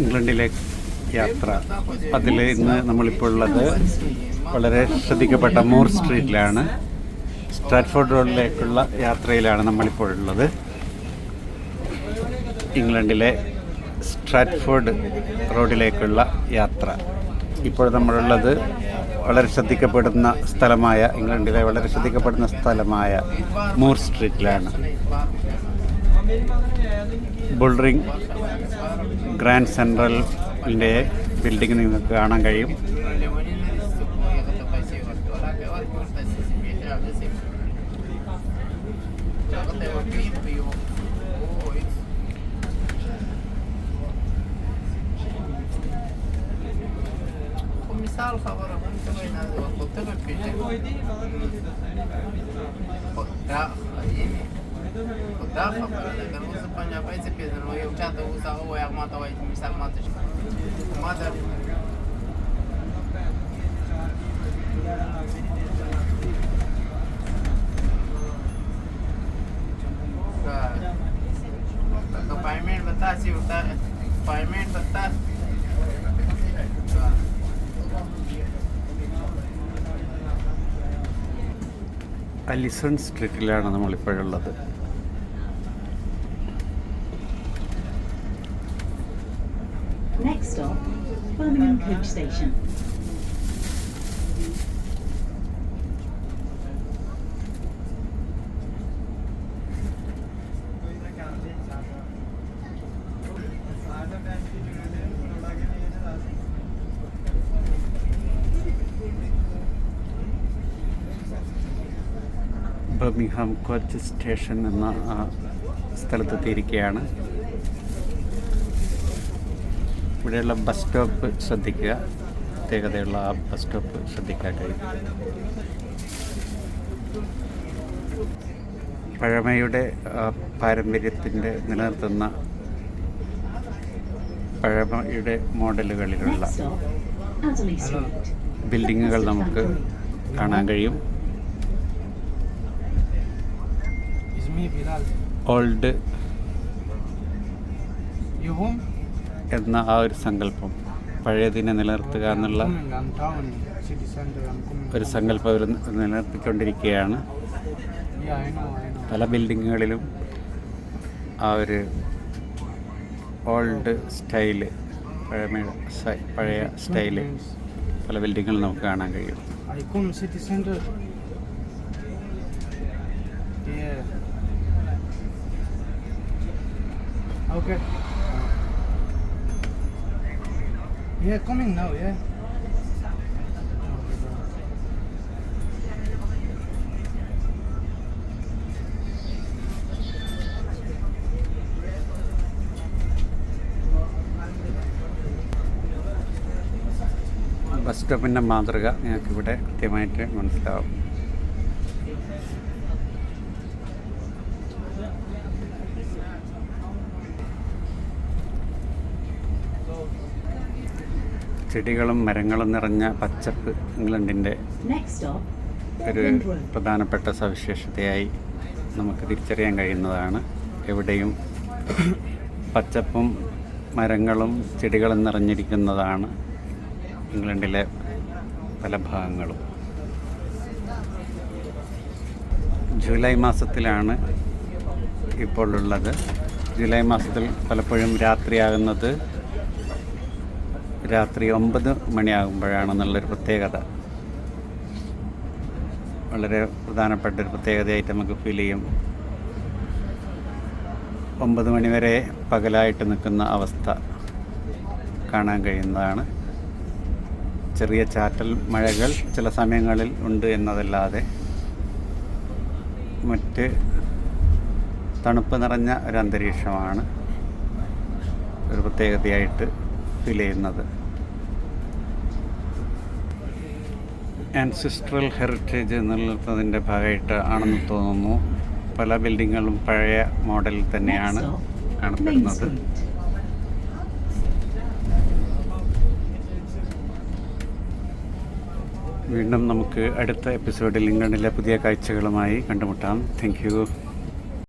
ഇംഗ്ലണ്ടിലെ യാത്ര. അതിൽ ഇന്ന് നമ്മളിപ്പോൾ ഉള്ളത് വളരെ ശ്രദ്ധിക്കപ്പെട്ട മൂർ സ്ട്രീറ്റിലാണ്. സ്ട്രാറ്റ്ഫോർഡ് റോഡിലേക്കുള്ള യാത്രയിലാണ് നമ്മളിപ്പോൾ ഉള്ളത് ഇംഗ്ലണ്ടിലെ സ്ട്രാറ്റ്ഫോർഡ് റോഡിലേക്കുള്ള യാത്ര. ഇപ്പോൾ നമ്മളുള്ളത് വളരെ ശ്രദ്ധിക്കപ്പെടുന്ന സ്ഥലമായ ഇംഗ്ലണ്ടിലെ വളരെ ശ്രദ്ധിക്കപ്പെടുന്ന സ്ഥലമായ മൂർ സ്ട്രീറ്റിലാണ്. ബുൾറിംഗ് ഗ്രാൻഡ് സെൻട്രലിൻ്റെ ബിൽഡിംഗ് നിങ്ങൾക്ക് കാണാൻ കഴിയും مثال خبره ممكن بين هذا والطب في خدا دا خبره ده که اوس پنجابۍ څه پېژنم یو چا ته اوس هغه وایي هغه ما ته وایي چې مثال ما ته ما ته که پیمنټ به تاسې ورته پیمنټ به تاسې അലിസൺ സ്ട്രീറ്റിലാണ് നമ്മളിപ്പോഴുള്ളത് Next stop, Birmingham Coach Station. Birmingham Coach Station എന്ന ആ സ്ഥലത്തെത്തിയിരിക്കുകയാണ് ഇവിടെയുള്ള ബസ് സ്റ്റോപ്പ് ശ്രദ്ധിക്കുക. പ്രത്യേകതയുള്ള ആ ബസ് സ്റ്റോപ്പ് ശ്രദ്ധിക്കാൻ കഴിയും പഴമയുടെ പാരമ്പര്യത്തിന്റെ നിലനിർത്തുന്ന പഴമയുടെ മോഡലുകളിലുള്ള ബിൽഡിങ്ങുകൾ നമുക്ക് കാണാൻ കഴിയും. ഓൾഡ് എന്ന ആ ഒരു സങ്കല്പം പഴയതിനെ നിലനിർത്തുക എന്നുള്ള. ഒരു സങ്കല്പം നിലനിർത്തിക്കൊണ്ടിരിക്കുകയാണ്. പല ബിൽഡിങ്ങുകളിലും ആ ഒരു ഓൾഡ് സ്റ്റൈൽ പഴമ പഴയ സ്റ്റൈൽ പല ബിൽഡിങ്ങുകളും നമുക്ക് കാണാൻ കഴിയും center. Yeah. come in now. Yeah. Bus സ്റ്റോപ്പിന്റെ മാതൃക ഞങ്ങൾക്കിവിടെ കൃത്യമായിട്ട് മനസ്സിലാവും ചെടികളും മരങ്ങളും നിറഞ്ഞ പച്ചപ്പ് ഇംഗ്ലണ്ടിന്റെ ഒരു പ്രധാനപ്പെട്ട സവിശേഷതയായി നമുക്ക് തിരിച്ചറിയാൻ കഴിയുന്നതാണ്. എവിടെയും പച്ചപ്പും മരങ്ങളും ചെടികളും നിറഞ്ഞിരിക്കുന്നതാണ് ഇംഗ്ലണ്ടിലെ പല ഭാഗങ്ങളും. ജൂലൈ മാസത്തിലാണ് ഇപ്പോൾ ഉള്ളത്. ജൂലൈ മാസത്തിൽ പലപ്പോഴും രാത്രിയാകുന്നത് രാത്രി ഒമ്പത് മണിയാകുമ്പോഴാണെന്നുള്ളൊരു പ്രത്യേകത. വളരെ പ്രധാനപ്പെട്ട ഒരു പ്രത്യേകതയായിട്ട് നമുക്ക് ഫീൽ ചെയ്യും. ഒമ്പത് മണിവരെ പകലായിട്ട് നിൽക്കുന്ന അവസ്ഥ കാണാൻ കഴിയുന്നതാണ്. ചെറിയ ചാറ്റൽ മഴകൾ ചില സമയങ്ങളിൽ ഉണ്ട് എന്നതല്ലാതെ മറ്റ് തണുപ്പ് നിറഞ്ഞ ഒരു അന്തരീക്ഷമാണ് ഒരു പ്രത്യേകതയായിട്ട് ഫീൽ ചെയ്യുന്നത്. ആൻസിസ്ട്രൽ ഹെറിറ്റേജ് എന്നുള്ളതിന്റെ ഭാഗമായിട്ട് ആണെന്ന് തോന്നുന്നു. പല ബിൽഡിങ്ങുകളും പഴയ മോഡലിൽ തന്നെയാണ് കാണപ്പെടുന്നത്. വീണ്ടും നമുക്ക് അടുത്ത എപ്പിസോഡിൽ ഇംഗ്ലണ്ടിലെ പുതിയ കാഴ്ചകളുമായി കണ്ടുമുട്ടാം. Thank you